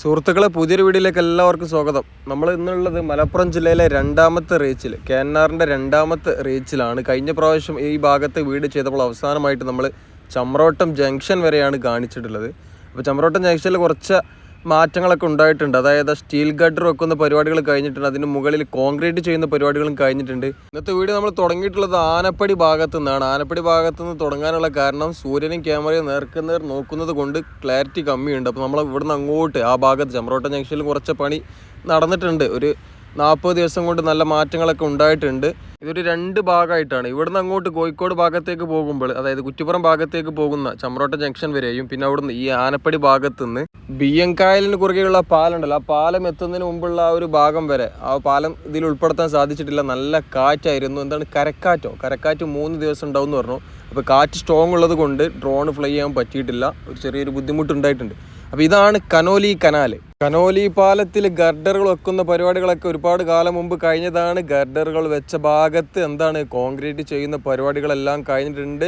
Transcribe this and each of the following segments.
സുഹൃത്തുക്കളെ പുതിയൊരു വീഡിയോയിലേക്ക് എല്ലാവർക്കും സ്വാഗതം. നമ്മൾ ഇന്നുള്ളത് മലപ്പുറം ജില്ലയിലെ രണ്ടാമത്തെ റീച്ചിൽ കേന്നാറിന്റെ രണ്ടാമത്തെ റീച്ചിലാണ്. കഴിഞ്ഞ പ്രാവശ്യം ഈ ഭാഗത്ത് വീട് ചെയ്തപ്പോൾ അവസാനമായിട്ട് നമ്മൾ ചമ്രോട്ടം ജംഗ്ഷൻ വരെയാണ് കാണിച്ചിട്ടുള്ളത്. അപ്പോൾ ചമ്രോട്ടം ജംഗ്ഷനിൽ കുറച്ച് മാറ്റങ്ങളൊക്കെ ഉണ്ടായിട്ടുണ്ട്. അതായത് സ്റ്റീൽ ഗഡർ വെക്കുന്ന പരിപാടികൾ കഴിഞ്ഞിട്ടുണ്ട്. അതിന് മുകളിൽ കോൺക്രീറ്റ് ചെയ്യുന്ന പരിപാടികളും കഴിഞ്ഞിട്ടുണ്ട്. ഇന്നത്തെ വീഡിയോ നമ്മൾ തുടങ്ങിയിട്ടുള്ളത് ആനപ്പടി ഭാഗത്തു നിന്നാണ് ആനപ്പടി ഭാഗത്തു നിന്ന് തുടങ്ങാനുള്ള കാരണം സൂര്യനും ക്യാമറയും നേർക്കുന്നവർ നോക്കുന്നത് കൊണ്ട് ക്ലാരിറ്റി കമ്മിയുണ്ട്. അപ്പോൾ നമ്മൾ ഇവിടുന്ന് അങ്ങോട്ട് ആ ഭാഗത്ത് ചമ്രോട്ട ജംഗ്ഷനിൽ കുറച്ച് പണി നടന്നിട്ടുണ്ട്. ഒരു നാൽപ്പത് ദിവസം കൊണ്ട് നല്ല മാറ്റങ്ങളൊക്കെ ഉണ്ടായിട്ടുണ്ട്. ഇതൊരു രണ്ട് ഭാഗമായിട്ടാണ്. ഇവിടുന്ന് അങ്ങോട്ട് കോഴിക്കോട് ഭാഗത്തേക്ക് പോകുമ്പോൾ അതായത് കുറ്റിപ്പുറം ഭാഗത്തേക്ക് പോകുന്ന ചമ്രോട്ട ജംഗ്ഷൻ വരെയും പിന്നെ അവിടുന്ന് ഈ ആനപ്പടി ഭാഗത്തു നിന്ന് കായലിന് കുറുകെയുള്ള പാലുണ്ടല്ലോ ആ പാലം എത്തുന്നതിന് മുമ്പുള്ള ആ ഒരു ഭാഗം വരെ ആ പാലം ഇതിൽ ഉൾപ്പെടുത്താൻ സാധിച്ചിട്ടില്ല. നല്ല കാറ്റായിരുന്നു. എന്താണ്? കരക്കാറ്റോ? കരക്കാറ്റ് മൂന്ന് ദിവസം ഉണ്ടാവും എന്ന് പറഞ്ഞു. അപ്പോൾ കാറ്റ് സ്ട്രോങ് ഉള്ളത് കൊണ്ട് ഡ്രോൺ ഫ്ലൈ ചെയ്യാൻ പറ്റിയിട്ടില്ല. ഒരു ചെറിയൊരു ബുദ്ധിമുട്ടുണ്ടായിട്ടുണ്ട് അപ്പോൾ ഇതാണ് കനോലി കനാൽ കനോലി പാലത്തിൽ ഗർഡറുകൾ വെക്കുന്ന പരിപാടികളൊക്കെ ഒരുപാട് കാലം മുമ്പ് കഴിഞ്ഞതാണ്. ഗർഡറുകൾ വെച്ച ഭാഗത്ത് എന്താണ് കോൺക്രീറ്റ് ചെയ്യുന്ന പരിപാടികളെല്ലാം കഴിഞ്ഞിട്ടുണ്ട്.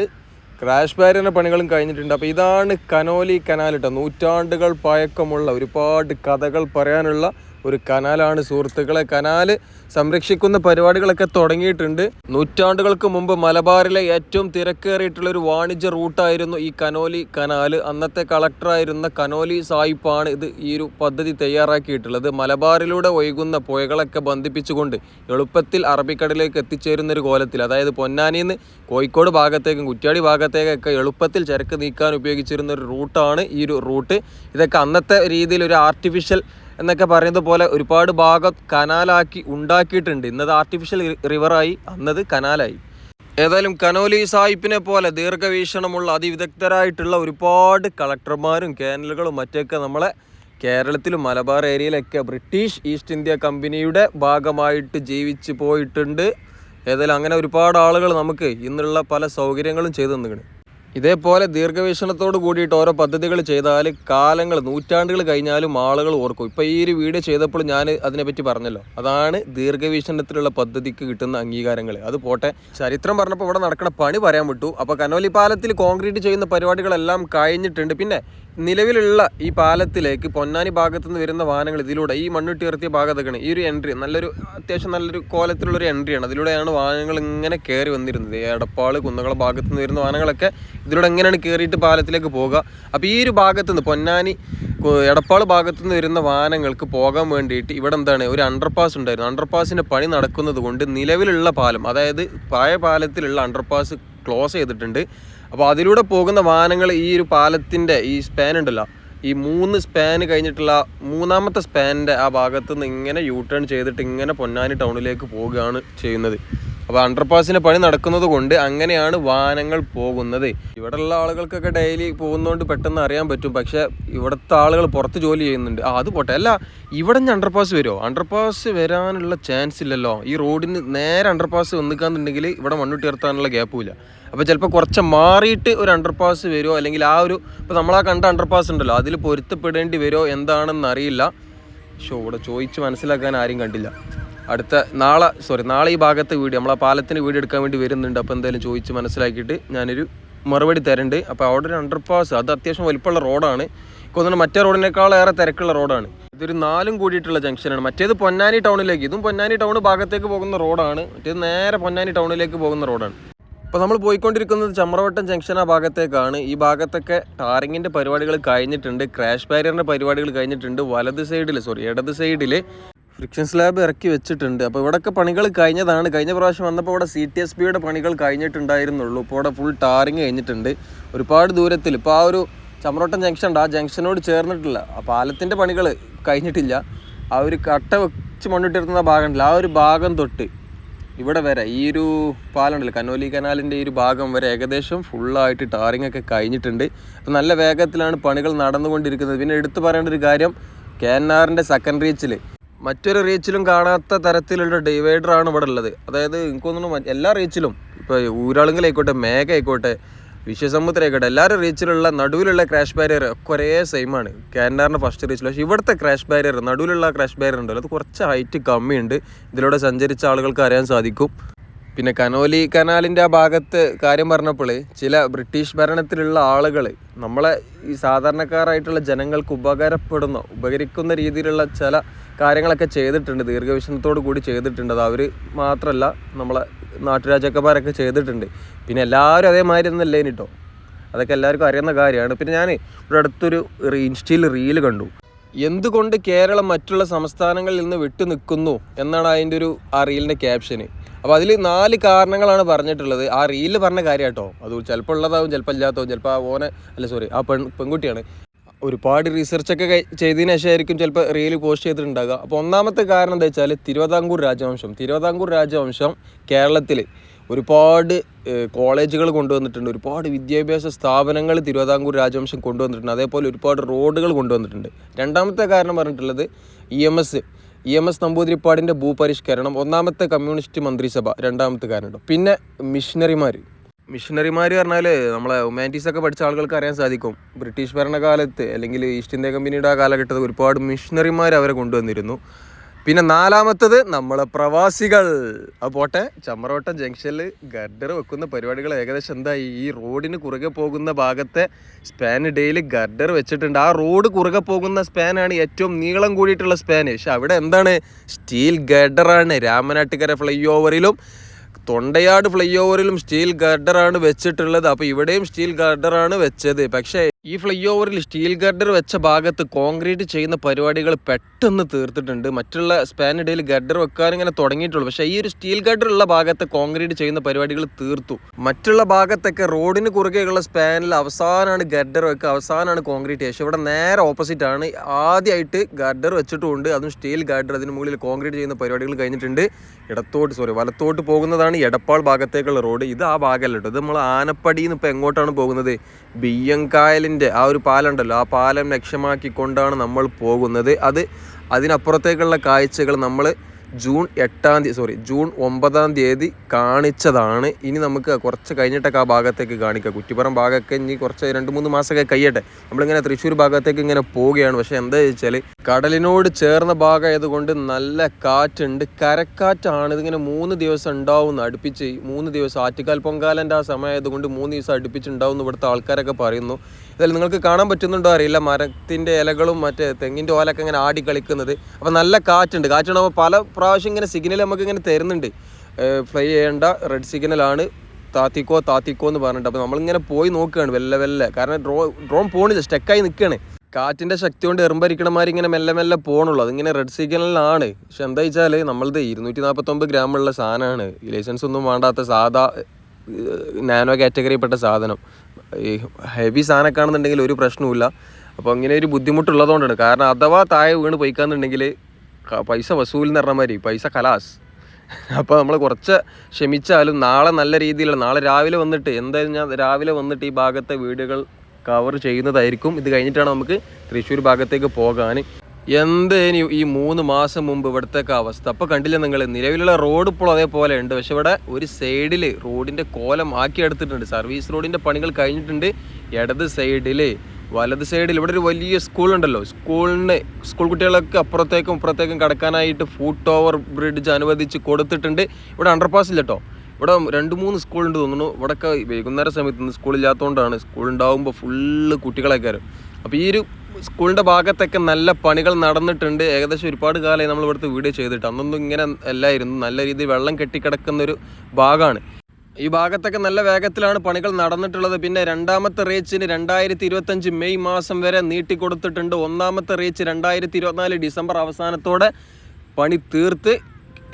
ക്രാഷ് ബാരിയറിന്റെ പണികളും കഴിഞ്ഞിട്ടുണ്ട്. അപ്പോൾ ഇതാണ് കനോലി കനാൽ കേട്ടോ നൂറ്റാണ്ടുകൾ പഴക്കമുള്ള ഒരുപാട് കഥകൾ പറയാനുള്ള ഒരു കനാലാണ്. സുഹൃത്തുക്കളെ കനാല് സംരക്ഷിക്കുന്ന പരിപാടികളൊക്കെ തുടങ്ങിയിട്ടുണ്ട്. നൂറ്റാണ്ടുകൾക്ക് മുമ്പ് മലബാറിലെ ഏറ്റവും തിരക്കേറിയിട്ടുള്ള ഒരു വാണിജ്യ റൂട്ടായിരുന്നു ഈ കനോലി കനാല്. അന്നത്തെ കളക്ടറായിരുന്ന കനോലി സായിപ്പാണ് ഇത് ഈ ഒരു പദ്ധതി തയ്യാറാക്കിയിട്ടുള്ളത്. മലബാറിലൂടെ ഒഴുകുന്ന പുഴകളൊക്കെ ബന്ധിപ്പിച്ചുകൊണ്ട് എളുപ്പത്തിൽ അറബിക്കടലിലേക്ക് എത്തിച്ചേരുന്ന ഒരു കോലത്തിൽ അതായത് പൊന്നാനിയിൽ നിന്ന് കോഴിക്കോട് ഭാഗത്തേക്കും കുറ്റ്യാടി ഭാഗത്തേക്കൊക്കെ എളുപ്പത്തിൽ ചരക്ക് നീക്കാൻ ഉപയോഗിച്ചിരുന്ന ഒരു റൂട്ടാണ് ഈ ഒരു റൂട്ട്. ഇതൊക്കെ അന്നത്തെ രീതിയിൽ ഒരു ആർട്ടിഫിഷ്യൽ എന്നൊക്കെ പറയുന്നത് പോലെ ഒരുപാട് ഭാഗം കനാലാക്കി ഉണ്ടാക്കിയിട്ടുണ്ട്. ഇന്നത് ആർട്ടിഫിഷ്യൽ റിവറായി അന്നത് കനാലായി. ഏതായാലും കനോലി സാഹിബിനെ പോലെ ദീർഘവീക്ഷണമുള്ള അതിവിദഗ്ധരായിട്ടുള്ള ഒരുപാട് കളക്ടർമാരും കേനലുകളും മറ്റൊക്കെ നമ്മളെ കേരളത്തിലും മലബാർ ഏരിയയിലൊക്കെ ബ്രിട്ടീഷ് ഈസ്റ്റ് ഇന്ത്യ കമ്പനിയുടെ ഭാഗമായിട്ട് ജീവിച്ച് പോയിട്ടുണ്ട്. ഏതായാലും അങ്ങനെ ഒരുപാട് ആളുകൾ നമുക്ക് ഇന്നുള്ള പല സൗകര്യങ്ങളും ചെയ്തു തന്നിട്ടുണ്ട്. ഇതേപോലെ ദീർഘവീക്ഷണത്തോട് കൂടിയിട്ട് ഓരോ പദ്ധതികൾ ചെയ്താൽ കാലങ്ങൾ നൂറ്റാണ്ടുകൾ കഴിഞ്ഞാലും ആളുകൾ ഓർക്കും. ഇപ്പോൾ ഈ ഒരു വീഡിയോ ചെയ്തപ്പോൾ ഞാൻ അതിനെപ്പറ്റി പറഞ്ഞല്ലോ. അതാണ് ദീർഘവീക്ഷണത്തിലുള്ള പദ്ധതിക്ക് കിട്ടുന്ന അംഗീകാരങ്ങൾ അത് പോട്ടെ. ചരിത്രം പറഞ്ഞപ്പോൾ ഇവിടെ നടക്കുന്ന പണി പറയാൻ വിട്ടു. അപ്പോൾ കനോലി പാലത്തിൽ കോൺക്രീറ്റ് ചെയ്യുന്ന പരിപാടികളെല്ലാം കഴിഞ്ഞിട്ടുണ്ട്. പിന്നെ നിലവിലുള്ള ഈ പാലത്തിലേക്ക് പൊന്നാനി ഭാഗത്തു നിന്ന് വരുന്ന വാഹനങ്ങൾ ഇതിലൂടെ ഈ മണ്ണിട്ട് ഉയർത്തിയ ഭാഗത്തൊക്കെയാണ് ഈ ഒരു എൻട്രി നല്ലൊരു അത്യാവശ്യം നല്ലൊരു കോലത്തിലുള്ളൊരു എൻട്രിയാണ് അതിലൂടെയാണ് വാഹനങ്ങൾ ഇങ്ങനെ കയറി വന്നിരുന്നത്. എടപ്പാൾ കുന്നകുളം ഭാഗത്തു നിന്ന് വരുന്ന വാഹനങ്ങളൊക്കെ ഇതിലൂടെ എങ്ങനെയാണ് കയറിയിട്ട് പാലത്തിലേക്ക് പോകുക അപ്പോൾ ഈ ഒരു ഭാഗത്തു നിന്ന് പൊന്നാനി എടപ്പാൾ ഭാഗത്തു നിന്ന് വരുന്ന വാഹനങ്ങൾക്ക് പോകാൻ വേണ്ടിയിട്ട് ഇവിടെ എന്താണ് ഒരു അണ്ടർപാസ് ഉണ്ടായിരുന്നു. അണ്ടർപാസിന്റെ പണി നടക്കുന്നത് കൊണ്ട് നിലവിലുള്ള പാലം അതായത് പഴയ പാലത്തിലുള്ള അണ്ടർപാസ് ക്ലോസ് ചെയ്തിട്ടുണ്ട്. അപ്പോൾ അതിലൂടെ പോകുന്ന വാഹനങ്ങൾ ഈ ഒരു പാലത്തിന്റെ ഈ സ്പാൻ ഉണ്ടല്ലോ ഈ മൂന്ന് സ്പാൻ കഴിഞ്ഞിട്ടുള്ള മൂന്നാമത്തെ സ്പാനിന്റെ ആ ഭാഗത്ത് നിന്ന് ഇങ്ങനെ യൂ ടേൺ ചെയ്തിട്ട് ഇങ്ങനെ പൊന്നാനി ടൗണിലേക്ക് പോവുകയാണ് ചെയ്യുന്നത്. അപ്പോൾ അണ്ടർപാസിന്റെ പണി നടക്കുന്നത് കൊണ്ട് അങ്ങനെയാണ് വാഹനങ്ങൾ പോകുന്നത്. ഇവിടെയുള്ള ആളുകൾക്കൊക്കെ ഡെയിലി പോകുന്നതുകൊണ്ട് പെട്ടെന്ന് അറിയാൻ പറ്റും. പക്ഷേ ഇവിടുത്തെ ആളുകൾ പുറത്ത് ജോലി ചെയ്യുന്നുണ്ട്. ആ അത് പോട്ടെ. അല്ല ഇവിടെ നിന്ന് അണ്ടർപാസ് വരുമോ അണ്ടർപാസ് വരാനുള്ള ചാൻസ് ഇല്ലല്ലോ. ഈ റോഡിന് നേരെ അണ്ടർപാസ് വന്നിക്കാന്നുണ്ടെങ്കിൽ ഇവിടെ മണ്ണിട്ട് ഉയർത്താനുള്ള ഗ്യാപ്പും ഇല്ല. അപ്പോൾ ചിലപ്പോൾ കുറച്ച് മാറിയിട്ട് ഒരു അണ്ടർപാസ് വരുമോ അല്ലെങ്കിൽ ആ ഒരു ഇപ്പോൾ നമ്മളാ കണ്ട അണ്ടർപാസ് ഉണ്ടല്ലോ. അതിൽ പൊരുത്തപ്പെടേണ്ടി വരുമോ എന്താണെന്ന് അറിയില്ല. പക്ഷേ ഇവിടെ ചോദിച്ച് മനസ്സിലാക്കാൻ ആരും കണ്ടില്ല. അടുത്ത നാളെ സോറി നാളെ ഈ ഭാഗത്തെ വീട് നമ്മളെ പാലത്തിന് വീട് എടുക്കാൻ വേണ്ടി വരുന്നുണ്ട്. അപ്പോൾ എന്തായാലും ചോദിച്ച് മനസ്സിലാക്കിയിട്ട് ഞാനൊരു മറുപടി തരുന്നുണ്ട് അപ്പോൾ അവിടെ ഒരു അണ്ടർപാസ് അത് അത്യാവശ്യം വലിപ്പമുള്ള റോഡാണ്. കൊന്നുകൊണ്ട് മറ്റേ റോഡിനേക്കാൾ ഏറെ തിരക്കുള്ള റോഡാണ്. ഇതൊരു നാലും കൂടിയിട്ടുള്ള ജംഗ്ഷനാണ്. മറ്റേത് പൊന്നാനി ടൗണിലേക്ക് ഇതും പൊന്നാനി ടൗൺ ഭാഗത്തേക്ക് പോകുന്ന റോഡാണ്. മറ്റേത് നേരെ പൊന്നാനി ടൗണിലേക്ക് പോകുന്ന റോഡാണ്. അപ്പോൾ നമ്മൾ പോയിക്കൊണ്ടിരിക്കുന്നത് ചമ്രവട്ടം ജംഗ്ഷൻ ആ ഭാഗത്തേക്കാണ്. ഈ ഭാഗത്തൊക്കെ ടാറിങ്ങിന്റെ പരിപാടികൾ കഴിഞ്ഞിട്ടുണ്ട്. ക്രാഷ് ബാരിയറിന്റെ പരിപാടികൾ കഴിഞ്ഞിട്ടുണ്ട്. വലത് സൈഡിൽ സോറി ഇടത് സൈഡിൽ ഫ്രിക്ഷൻ സ്ലാബ് ഇറക്കി വെച്ചിട്ടുണ്ട്. അപ്പോൾ ഇവിടെയൊക്കെ പണികൾ കഴിഞ്ഞതാണ്. കഴിഞ്ഞ പ്രാവശ്യം വന്നപ്പോൾ ഇവിടെ സി ടി എസ് ബിയുടെ പണികൾ കഴിഞ്ഞിട്ടുണ്ടായിരുന്നുള്ളൂ. ഇപ്പോൾ ഇവിടെ ഫുൾ ടാറിങ് കഴിഞ്ഞിട്ടുണ്ട്. ഒരുപാട് ദൂരത്തിൽ. ഇപ്പോൾ ആ ഒരു ചമ്രോട്ടം ജംഗ്ഷൻ ഉണ്ട് ആ ജംഗ്ഷനോട് ചേർന്നിട്ടില്ല. ആ പാലത്തിന്റെ പണികൾ കഴിഞ്ഞിട്ടില്ല. ആ ഒരു കട്ട വെച്ച് മണ്ണിട്ടിരുന്ന ഭാഗം ഉണ്ടല്ലോ ആ ഒരു ഭാഗം തൊട്ട് ഇവിടെ വരെ ഈ ഒരു പാലമുണ്ടല്ലോ. കനോലി കനാലിന്റെ ഈ ഒരു ഭാഗം വരെ ഏകദേശം ഫുള്ളായിട്ട് ടാറിങ് ഒക്കെ കഴിഞ്ഞിട്ടുണ്ട്. അപ്പോൾ നല്ല വേഗത്തിലാണ് പണികൾ നടന്നുകൊണ്ടിരിക്കുന്നത്. പിന്നെ എടുത്തു പറയേണ്ട ഒരു കാര്യം കെ എൻ ആറിന്റെ സെക്കൻഡ് റീച്ചിൽ മറ്റൊരു റീച്ചിലും കാണാത്ത തരത്തിലുള്ള ഡിവൈഡറാണ് ഇവിടെ ഉള്ളത്. അതായത് എനിക്ക് തോന്നുന്നു എല്ലാ റീച്ചിലും ഇപ്പോൾ ഊരാളുങ്കലായിക്കോട്ടെ മേഘ ആയിക്കോട്ടെ വിശ്വസമുദ്രം ആയിക്കോട്ടെ എല്ലാവരും റീച്ചിലുള്ള നടുവിലുള്ള ക്രാഷ് ബാരിയർ ഒക്കെ സെയിം ആണ്. കാനഡാറിന്റെ ഫസ്റ്റ് റീച്ചിൽ പക്ഷേ ഇവിടുത്തെ ക്രാഷ് ബാരിയർ നടുവിലുള്ള ക്രാഷ് ബാരിയർ ഉണ്ടല്ലോ അത് കുറച്ച് ഹൈറ്റ് കമ്മിയുണ്ട്. ഇതിലൂടെ സഞ്ചരിച്ച ആളുകൾക്ക് അറിയാൻ സാധിക്കും. പിന്നെ കനോലി കനാലിന്റെ ആ ഭാഗത്ത് കാര്യം പറഞ്ഞപ്പോൾ ചില ബ്രിട്ടീഷ് ഭരണത്തിലുള്ള ആളുകൾ നമ്മളെ ഈ സാധാരണക്കാരായിട്ടുള്ള ജനങ്ങൾക്ക് ഉപകാരപ്പെടുന്ന ഉപകരിക്കുന്ന രീതിയിലുള്ള ചില കാര്യങ്ങളൊക്കെ ചെയ്തിട്ടുണ്ട് ദീർഘവീക്ഷണത്തോടു കൂടി ചെയ്തിട്ടുണ്ട്. അത് അവർ മാത്രമല്ല നമ്മളെ നാട്ടുരാജാക്കന്മാരൊക്കെ ചെയ്തിട്ടുണ്ട്. പിന്നെ എല്ലാവരും അതേമാതിരി ഒന്നല്ലേ കേട്ടോ അതൊക്കെ എല്ലാവർക്കും അറിയുന്ന കാര്യമാണ്. പിന്നെ ഞാൻ ഇവിടെ അടുത്തൊരു ഇൻസ്റ്റയിൽ റീൽ കണ്ടു. എന്തുകൊണ്ട് കേരളം മറ്റുള്ള സംസ്ഥാനങ്ങളിൽ നിന്ന് വിട്ടു നിൽക്കുന്നു എന്നാണ് അതിന്റെ ഒരു ആ റീലിന്റെ ക്യാപ്ഷന്. അപ്പോൾ അതിൽ നാല് കാരണങ്ങളാണ് പറഞ്ഞിട്ടുള്ളത്. ആ റീലിൽ പറഞ്ഞ കാര്യം കേട്ടോ അത് ചിലപ്പോൾ ഉള്ളതാവും ചിലപ്പോൾ ഇല്ലാത്തതാവും. ചിലപ്പോൾ ആ ഓനെ അല്ല സോറി ആ പെൺ പെൺകുട്ടിയാണ്. ഒരുപാട് റിസർച്ചൊക്കെ ചെയ്തതിന് ശേഷമായിരിക്കും ചിലപ്പോൾ റീൽ പോസ്റ്റ് ചെയ്തിട്ടുണ്ടാകുക അപ്പോൾ ഒന്നാമത്തെ കാരണം എന്താ വെച്ചാൽ തിരുവിതാംകൂർ രാജവംശം. തിരുവിതാംകൂർ രാജവംശം കേരളത്തിൽ ഒരുപാട് കോളേജുകൾ കൊണ്ടുവന്നിട്ടുണ്ട്. ഒരുപാട് വിദ്യാഭ്യാസ സ്ഥാപനങ്ങൾ തിരുവിതാംകൂർ രാജവംശം കൊണ്ടുവന്നിട്ടുണ്ട്. അതേപോലെ ഒരുപാട് റോഡുകൾ കൊണ്ടുവന്നിട്ടുണ്ട്. രണ്ടാമത്തെ കാരണം പറഞ്ഞിട്ടുള്ളത് E M S E M S നമ്പൂതിരിപ്പാടിന്റെ ഭൂപരിഷ്കരണം ഒന്നാമത്തെ കമ്മ്യൂണിസ്റ്റ് മന്ത്രിസഭ രണ്ടാമത്തെ കാരണം പിന്നെ മിഷനറിമാർ മിഷനറിമാർ പറഞ്ഞാൽ നമ്മളെ ഹ്യൂമാനിറ്റീസ് ഒക്കെ പഠിച്ച ആളുകൾക്ക് അറിയാൻ സാധിക്കും. ബ്രിട്ടീഷ് ഭരണകാലത്ത് അല്ലെങ്കിൽ ഈസ്റ്റ് ഇന്ത്യ കമ്പനിയുടെ ആ കാലഘട്ടത്തിൽ ഒരുപാട് മിഷണറിമാർ അവരെ കൊണ്ടുവന്നിരുന്നു. പിന്നെ നാലാമത്തത് നമ്മളെ പ്രവാസികൾ. അത് പോട്ടെ ചമ്മറോട്ടം ജംഗ്ഷനിൽ ഗർഡർ വെക്കുന്ന പരിപാടികൾ ഏകദേശം എന്തായി? ഈ റോഡിന് കുറുകെ പോകുന്ന ഭാഗത്തെ സ്പാൻ ഡേയിൽ ഗർഡർ വെച്ചിട്ടുണ്ട്. ആ റോഡ് കുറുകെ പോകുന്ന സ്പാനാണ് ഏറ്റവും നീളം കൂടിയിട്ടുള്ള സ്പാൻ പക്ഷെ അവിടെ എന്താണ്? സ്റ്റീൽ ഗർഡറാണ്. രാമനാട്ടുകര ഫ്ലൈ ഓവറിലും തൊണ്ടയാട് ഫ്ലൈ ഓവറിലും സ്റ്റീൽ ഗർഡറാണ് വെച്ചിട്ടുള്ളത്. അപ്പോൾ ഇവിടെയും സ്റ്റീൽ ഗർഡറാണ് വെച്ചത്. പക്ഷേ ഈ ഫ്ലൈ ഓവറിൽ സ്റ്റീൽ ഗർഡർ വെച്ച ഭാഗത്ത് കോൺക്രീറ്റ് ചെയ്യുന്ന പരിപാടികൾ പെട്ടെന്ന് തീർത്തിട്ടുണ്ട്. മറ്റുള്ള സ്പാനിടയിൽ ഗർഡർ വെക്കാൻ ഇങ്ങനെ തുടങ്ങിയിട്ടുള്ളൂ. പക്ഷേ ഈ ഒരു സ്റ്റീൽ ഗർഡർ ഉള്ള ഭാഗത്ത് കോൺക്രീറ്റ് ചെയ്യുന്ന പരിപാടികൾ തീർത്തു. മറ്റുള്ള ഭാഗത്തൊക്കെ റോഡിന് കുറുകെയുള്ള സ്പാനിൽ അവസാനമാണ് ഗർഡർ വെക്കുക അവസാനമാണ് കോൺക്രീറ്റ് ചെയ്യുക. ഇവിടെ നേരെ ഓപ്പോസിറ്റ് ആണ്. ആദ്യമായിട്ട് ഗർഡർ വെച്ചിട്ടുമുണ്ട് അതും സ്റ്റീൽ ഗർഡർ അതിന് മുകളിൽ കോൺക്രീറ്റ് ചെയ്യുന്ന പരിപാടികൾ കഴിഞ്ഞിട്ടുണ്ട്. ഇടത്തോട്ട് സോറി വലത്തോട്ട് പോകുന്നതാണ് എടപ്പാൾ ഭാഗത്തേക്കുള്ള റോഡ്. ഇത് ആ ഭാഗമല്ല കേട്ടോ. ഇത് നമ്മൾ ആനപ്പടിയിൽ നിന്ന് ഇപ്പോൾ എങ്ങോട്ടാണ് പോകുന്നത്? ബിയ്യങ്കായലിന്റെ ആ ഒരു പാലുണ്ടല്ലോ ആ പാലം ലക്ഷ്യമാക്കിക്കൊണ്ടാണ് നമ്മൾ പോകുന്നത്. അത് അതിനപ്പുറത്തേക്കുള്ള കാഴ്ചകൾ നമ്മൾ ജൂൺ എട്ടാം തീയതി സോറി ജൂൺ ഒമ്പതാം തീയതി കാണിച്ചതാണ്. ഇനി നമുക്ക് കുറച്ച് കഴിഞ്ഞിട്ടൊക്കെ ആ ഭാഗത്തേക്ക് കാണിക്കുക കുറ്റിപ്പുറം ഭാഗമൊക്കെ ഇനി കുറച്ച് രണ്ട് മൂന്ന് മാസമൊക്കെ കഴിയട്ടെ. നമ്മളിങ്ങനെ തൃശ്ശൂർ ഭാഗത്തേക്ക് ഇങ്ങനെ പോവുകയാണ്. പക്ഷേ എന്താ വെച്ചാൽ കടലിനോട് ചേർന്ന ഭാഗമായതുകൊണ്ട് നല്ല കാറ്റുണ്ട്. കരക്കാറ്റാണ്. ഇതിങ്ങനെ മൂന്ന് ദിവസം ഉണ്ടാവും അടുപ്പിച്ച് മൂന്ന് ദിവസം ആറ്റുകാൽ പൊങ്കാലന്റെ ആ സമയമായതുകൊണ്ട് മൂന്ന് ദിവസം അടുപ്പിച്ചുണ്ടാവും ഇവിടുത്തെ ആൾക്കാരൊക്കെ പറയുന്നു. ഇതായാലും നിങ്ങൾക്ക് കാണാൻ പറ്റുന്നുണ്ടോ അറിയില്ല. മരത്തിന്റെ ഇലകളും മറ്റേ തെങ്ങിന്റെ ഓലൊക്കെ ഇങ്ങനെ ആടി കളിക്കുന്നത് അപ്പോൾ നല്ല കാറ്റുണ്ട്. കാറ്റുണ്ടാകുമ്പോൾ പല പ്രാവശ്യം ഇങ്ങനെ സിഗ്നൽ നമുക്ക് ഇങ്ങനെ തരുന്നുണ്ട്. ഫ്ലൈ ചെയ്യേണ്ട റെഡ് സിഗ്നലാണ് താത്തിക്കോ താത്തിക്കോ എന്ന് പറഞ്ഞിട്ട്. അപ്പോൾ നമ്മളിങ്ങനെ പോയി നോക്കുകയാണ് വെല്ല വെല്ല കാരണം ഡ്രോ ഡ്രോൺ പോണില്ല സ്റ്റെക്കായി നിൽക്കുകയാണ് കാറ്റിന്റെ ശക്തി കൊണ്ട് എറുമ്പരിക്കണമാർ ഇങ്ങനെ മെല്ലെ മെല്ലെ പോകണുള്ളൂ അതിങ്ങനെ റെഡ് സിഗ്നലിലാണ് പക്ഷെ എന്താ വെച്ചാൽ നമ്മളത് ഇരുന്നൂറ്റി നാൽപ്പത്തൊമ്പത് ഗ്രാമുള്ള സാധനമാണ്. ലൈസൻസ് ഒന്നും വേണ്ടാത്ത സാധാ നാനോ കാറ്റഗറിയിൽപ്പെട്ട സാധനം. ഈ ഹെവി സാധനമൊക്കെ ആണെന്നുണ്ടെങ്കിൽ ഒരു പ്രശ്നവുമില്ല. അപ്പോൾ ഇങ്ങനെ ഒരു ബുദ്ധിമുട്ടുള്ളതുകൊണ്ടാണ് കാരണം അഥവാ താഴെ വീണ് പോയിക്കാന്നുണ്ടെങ്കിൽ പൈസ വസൂൽ എന്ന് പറഞ്ഞ മാതിരി പൈസ കലാസ്. അപ്പോൾ നമ്മൾ കുറച്ച് ക്ഷമിച്ചാലും നാളെ നല്ല രീതിയിലുള്ള നാളെ രാവിലെ വന്നിട്ട് എന്തായാലും ഞാൻ രാവിലെ വന്നിട്ട് ഈ ഭാഗത്തെ വീടുകൾ കവർ ചെയ്യുന്നതായിരിക്കും. ഇത് കഴിഞ്ഞിട്ടാണ് നമുക്ക് തൃശ്ശൂർ ഭാഗത്തേക്ക് പോകാൻ എന്തേനി ഈ മൂന്ന് മാസം മുമ്പ് ഇവിടുത്തെ അവസ്ഥ? അപ്പോൾ കണ്ടില്ല നിങ്ങൾ നിലവിലുള്ള റോഡ് ഇപ്പോൾ അതേപോലെ ഉണ്ട്. പക്ഷെ ഇവിടെ ഒരു സൈഡിൽ റോഡിന്റെ കോലം ആക്കി എടുത്തിട്ടുണ്ട് സർവീസ് റോഡിന്റെ പണികൾ കഴിഞ്ഞിട്ടുണ്ട്. ഇടത് സൈഡിൽ വലത് സൈഡിൽ ഇവിടെ ഒരു വലിയ സ്കൂൾ ഉണ്ടല്ലോ. സ്കൂളിന് സ്കൂൾ കുട്ടികളൊക്കെ അപ്പുറത്തേക്കും ഇപ്പുറത്തേക്കും കടക്കാനായിട്ട് ഫൂട്ട് ഓവർ ബ്രിഡ്ജ് അനുവദിച്ച് കൊടുത്തിട്ടുണ്ട്. ഇവിടെ അണ്ടർപാസ് ഇല്ല കേട്ടോ ഇവിടെ രണ്ട് മൂന്ന് സ്കൂളുണ്ട് തോന്നുന്നു. ഇവിടെയൊക്കെ വൈകുന്നേര സമയത്ത് സ്കൂളില്ലാത്തതുകൊണ്ടാണ് സ്കൂൾ ഉണ്ടാകുമ്പോൾ ഫുള്ള് കുട്ടികളെ കയറും. അപ്പോൾ ഈ ഒരു സ്കൂളിന്റെ ഭാഗത്തൊക്കെ നല്ല പണികൾ നടന്നിട്ടുണ്ട്. ഏകദേശം ഒരുപാട് കാലമായി നമ്മൾ ഇവിടുത്തെ വീഡിയോ ചെയ്തിട്ട്. അന്നൊന്നും ഇങ്ങനെ അല്ലായിരുന്നു. നല്ല രീതിയിൽ വെള്ളം കെട്ടിക്കിടക്കുന്നൊരു ഭാഗമാണ്. ഈ ഭാഗത്തൊക്കെ നല്ല വേഗത്തിലാണ് പണികൾ നടന്നിട്ടുള്ളത്. പിന്നെ രണ്ടാമത്തെ റേച്ചിന് രണ്ടായിരത്തി ഇരുപത്തഞ്ച് മെയ് മാസം വരെ നീട്ടിക്കൊടുത്തിട്ടുണ്ട് ഒന്നാമത്തെ റേച്ച് രണ്ടായിരത്തി ഇരുപത്തിനാല് ഡിസംബർ അവസാനത്തോടെ പണി തീർത്ത്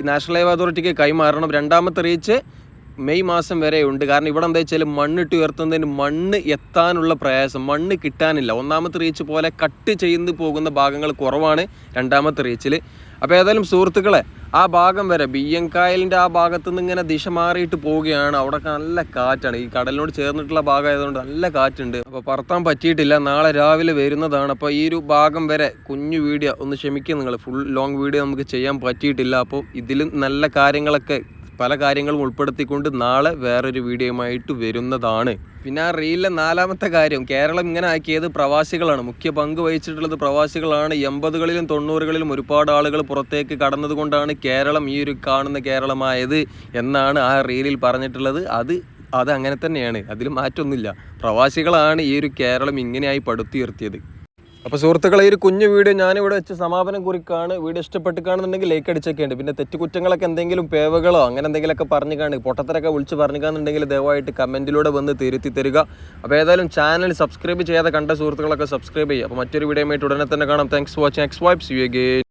നാഷണൽ ഹൈവേ അതോറിറ്റിക്ക് കൈമാറണം. രണ്ടാമത്തെ റീച്ച് മെയ് മാസം വരെ ഉണ്ട് കാരണം ഇവിടെ എന്താ വെച്ചാൽ മണ്ണിട്ട് ഉയർത്തുന്നതിന് മണ്ണ് എത്താനുള്ള പ്രയാസം. മണ്ണ് കിട്ടാനില്ല. ഒന്നാമത്തെ റീച്ച് പോലെ കട്ട് ചെയ്ത് പോകുന്ന ഭാഗങ്ങൾ കുറവാണ് രണ്ടാമത്തെ റീച്ചിൽ അപ്പോൾ ഏതായാലും സുഹൃത്തുക്കളെ ആ ഭാഗം വരെ ബിയ്യങ്കായലിന്റെ ആ ഭാഗത്തു നിന്ന് ഇങ്ങനെ ദിശ മാറിയിട്ട് പോവുകയാണ്. അവിടെ നല്ല കാറ്റാണ്. ഈ കടലിനോട് ചേർന്നിട്ടുള്ള ഭാഗം ആയതുകൊണ്ട് നല്ല കാറ്റുണ്ട്. അപ്പോൾ പറത്താൻ പറ്റിയിട്ടില്ല. നാളെ രാവിലെ വരുന്നതാണ്. അപ്പോൾ ഈ ഒരു ഭാഗം വരെ കുഞ്ഞു വീഡിയോ ഒന്ന് ക്ഷമിക്കുക നിങ്ങൾ ഫുൾ ലോങ് വീഡിയോ നമുക്ക് ചെയ്യാൻ പറ്റിയിട്ടില്ല. അപ്പോൾ ഇതിലും നല്ല കാര്യങ്ങളൊക്കെ പല കാര്യങ്ങളും ഉൾപ്പെടുത്തിക്കൊണ്ട് നാളെ വേറൊരു വീഡിയോയുമായിട്ട് വരുന്നതാണ്. പിന്നെ ആ റീലിലെ നാലാമത്തെ കാര്യം കേരളം ഇങ്ങനെ ആക്കിയത് പ്രവാസികളാണ്. മുഖ്യ പങ്ക് വഹിച്ചിട്ടുള്ളത് പ്രവാസികളാണ്. എൺപതുകളിലും തൊണ്ണൂറുകളിലും ഒരുപാട് ആളുകൾ പുറത്തേക്ക് കടന്നതുകൊണ്ടാണ് കേരളം ഈ ഒരു കാണുന്ന കേരളമായത് എന്നാണ് ആ റീലിൽ പറഞ്ഞിട്ടുള്ളത്. അത് അത് അങ്ങനെ തന്നെയാണ്. അതിൽ മാറ്റമൊന്നുമില്ല. പ്രവാസികളാണ് ഈ ഒരു കേരളം ഇങ്ങനെയായി പടുത്തുയർത്തിയത്. അപ്പോൾ സുഹൃത്തുക്കളെ ഈ ഒരു കുഞ്ഞു വീഡിയോ ഞാനിവിടെ വെച്ച് സമാപനം കുറിക്കാണ്. വീഡിയോ ഇഷ്ടപ്പെട്ട് കാണുന്നുണ്ടെങ്കിൽ ലൈക്ക് അടിച്ചൊക്കെ ഉണ്ട്. പിന്നെ തെറ്റുകുറ്റങ്ങളൊക്കെ എന്തെങ്കിലും പേവകളോ അങ്ങനെ എന്തെങ്കിലുമൊക്കെ പറഞ്ഞു കാണുക പൊട്ടത്തരൊക്കെ വിളിച്ച് പറഞ്ഞു കാണുന്നുണ്ടെങ്കിൽ ദയവായിട്ട് കമന്റിലൂടെ വന്ന് തിരുത്തി തരിക. അപ്പോൾ ഏതായാലും ചാനൽ സബ്സ്ക്രൈബ് ചെയ്യാതെ കണ്ട സുഹൃത്തുക്കളൊക്കെ സബ്സ്ക്രൈബ് ചെയ്യുക. അപ്പോൾ മറ്റൊരു വീഡിയോ ആയിട്ട് ഉടനെ തന്നെ കാണാം. Thanks watching X Vibes you again